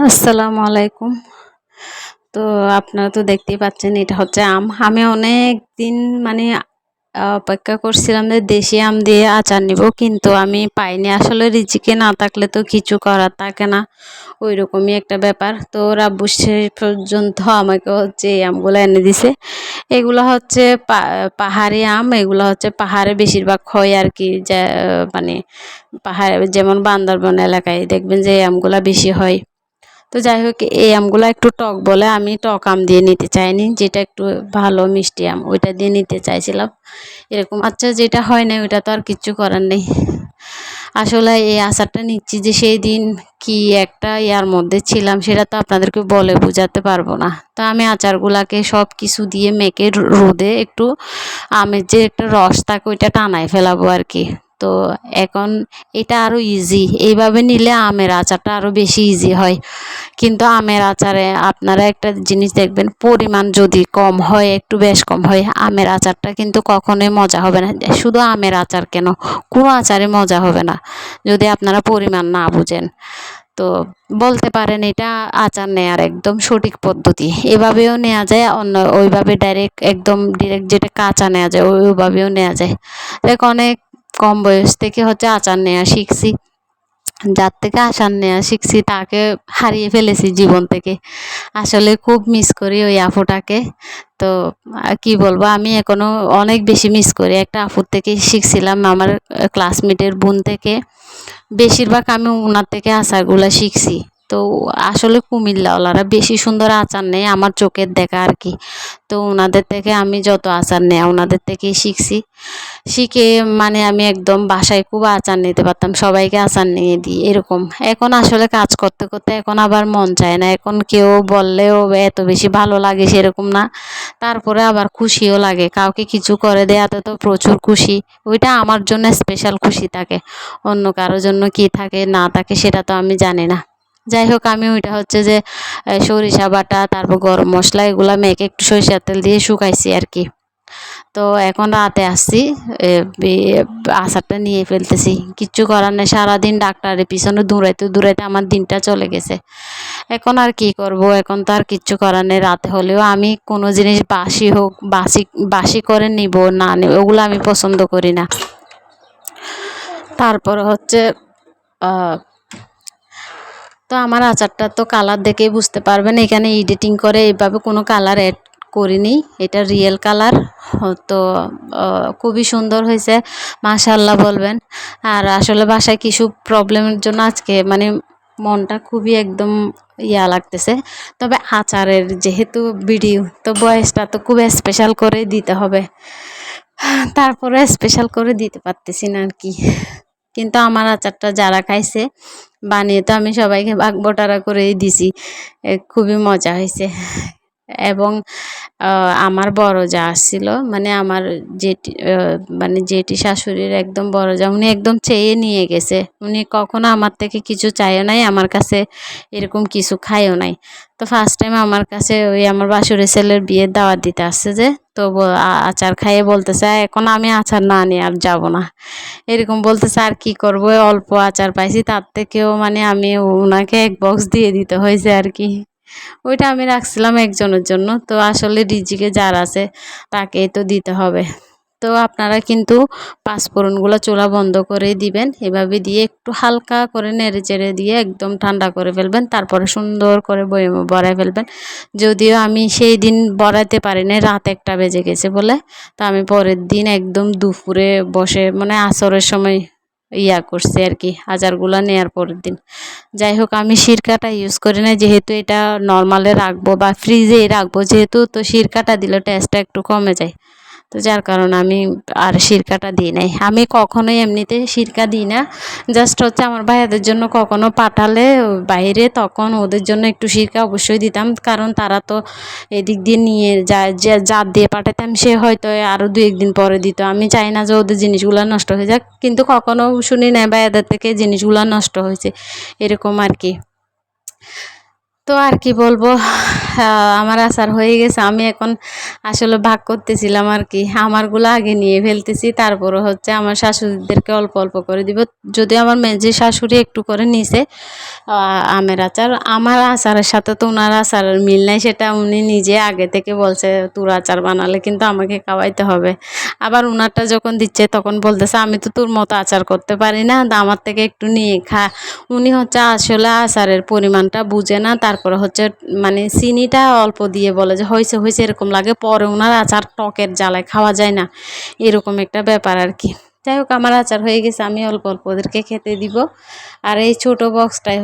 আসসালামু আলাইকুম। তো আপনারা তো দেখতেই পাচ্ছেন, এটা হচ্ছে আম। আমি অনেক দিন মানে অপেক্ষা করছিলাম যে দেশি আম দিয়ে আচার নিব, কিন্তু আমি পাইনি। আসলে রিজিকে না থাকলে তো কিছু করার থাকে না। ওই রকমই একটা ব্যাপার। তো রাব্বু শেষ পর্যন্ত আমাকে হচ্ছে এই আমগুলো এনে দিছে। এগুলো হচ্ছে পাহাড়ি আম। এগুলো হচ্ছে পাহাড়ে বেশিরভাগ হয় আর কি, যা মানে পাহাড়ে, যেমন বান্দরবন এলাকায় দেখবেন যে এই আমগুলো বেশি হয়। তো যাই হোক এই আমগুলো একটু টক বলে আমি টক আম দিয়ে নিতে চাইনি, যেটা একটু ভালো মিষ্টি আম, ওইটা দিয়ে নিতে চাইছিলাম। এরকম আচ্ছা যেটা হয় না ওইটা তো আর কিচ্ছু করার নেই। আসলে এই আচারটা নিচ্ছি যে সেই দিন কি একটা ইয়ার মধ্যে ছিলাম, সেটা তো আপনাদেরকে বলে বোঝাতে পারব না। তা আমি আচারগুলাকে সব কিছু দিয়ে মেখে রোদে একটু আমের যে একটা রস থাকে, ওইটা টানায় ফেলাবো আর কি। তো এখন এটা আরও ইজি এইভাবে নিলে আমের আচারটা আরও বেশি ইজি হয়। কিন্তু আমের আচারে আপনারা একটা জিনিস দেখবেন, পরিমাণ যদি কম হয়, একটু বেশ কম হয়, আমের আচারটা কিন্তু কখনোই মজা হবে না। শুধু আমের আচার কেন? কোনো আচারে মজা হবে না, যদি আপনারা পরিমাণ না বুঝেন। তো বলতে পারেন এটা আচার নেয়ার একদম সঠিক পদ্ধতি। এভাবেও নেওয়া যায়, অন্য ওইভাবে ডাইরেক্ট একদম ডিরেক্ট যেটা কাঁচা নেওয়া যায়, ওইভাবেও নেওয়া যায়। দেখ, অনেক কম বয়স থেকে হচ্ছে আচার নেওয়া শিখছি। যার থেকে আচার নেওয়া শিখছি, তাকে হারিয়ে ফেলেছি জীবন থেকে। আসলে খুব মিস করি ওই আফুটাকে। তো কি বলব, আমি এখনও অনেক বেশি মিস করি। একটা আফুর থেকে শিখছিলাম আমার ক্লাসমেটের বোন থেকে। বেশিরভাগ আমি ওনার থেকে আচারগুলো শিখছি। তো আসলে কুমিল্লাওয়ালারা বেশি সুন্দর আচার নেয় আমার চোখের দেখা আর কি তো ওনাদের থেকে আমি যত আচার নেয় ওনাদের থেকেই শিখছি। শিখে মানে আমি একদম বাসায় খুব আচার নিতে পারতাম, সবাইকে আচার নিয়ে দিই, এরকম। এখন আসলে কাজ করতে করতে এখন আবার মন চায় না, এখন কেউ বললেও এত বেশি ভালো লাগে সেরকম না। তারপরে আবার খুশিও লাগে, কাউকে কিছু করে দেওয়াতে তো প্রচুর খুশি, ওইটা আমার জন্য স্পেশাল খুশি থাকে, অন্য কারোর জন্য কি থাকে না থাকে সেটা তো আমি জানি না। যাই হোক আমি ওইটা হচ্ছে যে সরিষা বাটা, তারপর গরম মশলা, এগুলো মেখে একটু সরিষার তেল দিয়ে শুকাইছি আর কি তো এখন রাতে আসছি আচারটা নিয়ে ফেলতেছি। কিচ্ছু করার নেই, সারাদিন ডাক্তারের পিছনে দূরাইতে দূরাইতে আমার দিনটা চলে গেছে। এখন আর কি করব, এখন তো আর কিচ্ছু করার নেই, রাতে হলেও আমি কোনো জিনিস বাসি হোক, বাসি বাসি করে নিব, না নিব, ওগুলো আমি পছন্দ করি না। তারপর হচ্ছে তো আমার আচারটা তো কালার দেখেই বুঝতে পারবেন। এখানে এডিটিং করে এভাবে কোনো কালার অ্যাড করিনি। এটা রিয়েল কালার। তো খুবই সুন্দর হয়েছে। মাশাল্লাহ বলবেন। আর আসলে বাসায় কিছু প্রবলেমের জন্য আজকে মানে মনটা খুবই একদম ইয়া লাগতেছে। তবে আচারের যেহেতু ভিডিও তো বয়সটা তো খুব স্পেশাল করে দিতে হবে। তারপরে স্পেশাল করে দিতে পারতেছি না আর কি। কিন্তু আমার আচারটা যারা খাইছে, বানিয়ে তো আমি সবাইকে ভাগ বটারা করেই দিছি। খুবই মজা হয়েছে এবং আমার বড় যা আসছিল মানে আমার জেঠি মানে জেঠি শাশুড়ির একদম বড় যা, উনি একদম চেয়ে নিয়ে গেছে। উনি কখনো আমার থেকে কিছু চাইও নাই, আমার কাছে এরকম কিছু খায়ও নাই। তো ফার্স্ট টাইম আমার কাছে ওই আমার বাসুরের ছেলের বিয়ের দাওয়াত দিতে আসছে যে, তো আচার খাইয়ে বলতেছে এখন আমি আচার না নিয়ে আর যাব না। এরকম বলতেছে, আর কি করব? অল্প আচার পাইছি, তার থেকেও মানে আমি ওনাকে এক বক্স দিয়ে দিতে হয়েছে আর কি। ওইটা আমি রাখছিলাম একজনের জন্য। তো আসলে রিজিকে যার আছে তাকেই তো দিতে হবে। তো আপনারা কিন্তু পাঁচফোড়নগুলো চোলা বন্ধ করে দিবেন। এভাবে দিয়ে একটু হালকা করে নেড়ে চেড়ে দিয়ে একদম ঠান্ডা করে ফেলবেন। তারপরে সুন্দর করে বয়মে বড়াই ফেলবেন। যদিও আমি সেই দিন বড়াইতে পারিনি রাত একটা বেজে গেছে বলে। তো আমি পরের দিন একদম দুপুরে বসে মানে আসরের সময় ইয়া করছে আর কি, আচারগুলো নেওয়ার পরের দিন। যাই হোক, আমি সিরকাটা ইউজ করি না যেহেতু এটা নর্মালে রাখব বা ফ্রিজেই রাখব, যেহেতু তো সিরকাটা দিলে টেস্টটা একটু কমে যায়। তো যার কারণে আমি আর সিরকাটা দিই নাই। আমি কখনোই এমনিতে সিরকা দিই না। জাস্ট হচ্ছে আমার ভাইয়াদের জন্য কখনো পাঠালে বাইরে তখন ওদের জন্য একটু সিরকা অবশ্যই দিতাম। কারণ তারা তো এদিক দিয়ে নিয়ে যা যা দিয়ে পাঠাতাম সে হয়তো আরও দু একদিন পরে দিত। আমি চাই না যে ওদের জিনিসগুলো নষ্ট হয়ে যাক। কিন্তু কখনো শুনি না ভাইয়াদের থেকে জিনিসগুলো নষ্ট হয়েছে। এরকম আর কি। তো আর কি বলব? আমার আসার হয়ে গেছে। আমি এখন আসলে ভাগ করতেছিলাম আর কি আমারগুলো আগে নিয়ে ফেলতেছি তারপরে হচ্ছে আমার শাশুড়িদেরকে অল্প অল্প করে দিব। যদি আমার মেজে শাশুড়ি একটু করে নিছে আমের আচার, আমার আচারের সাথে তো ওনার আচারের মিল নাই, সেটা উনি নিজে আগে থেকে বলছে, তোর আচার বানালে কিন্তু আমাকে খাওয়াইতে হবে। আবার ওনারটা যখন দিচ্ছে, তখন বলতেছে, আমি তো তোর মতো আচার করতে পারি না আমার থেকে একটু নিয়ে খা। উনি হচ্ছে আসলে আচারের পরিমাণটা বুঝে না, তারপরে হচ্ছে মানে চিনিটা অল্প দিয়ে বলে যে হয়েছে হয়েছে এরকম লাগে। পরে ওনার আচার টকের জ্বালায় খাওয়া যায় না। এরকম একটা ব্যাপার আর কি যাই হোক, আমার আচার হয়ে গেছে, আমি অল্প অল্প ওদেরকে খেতে দিব। আর এই ছোট বক্সটাই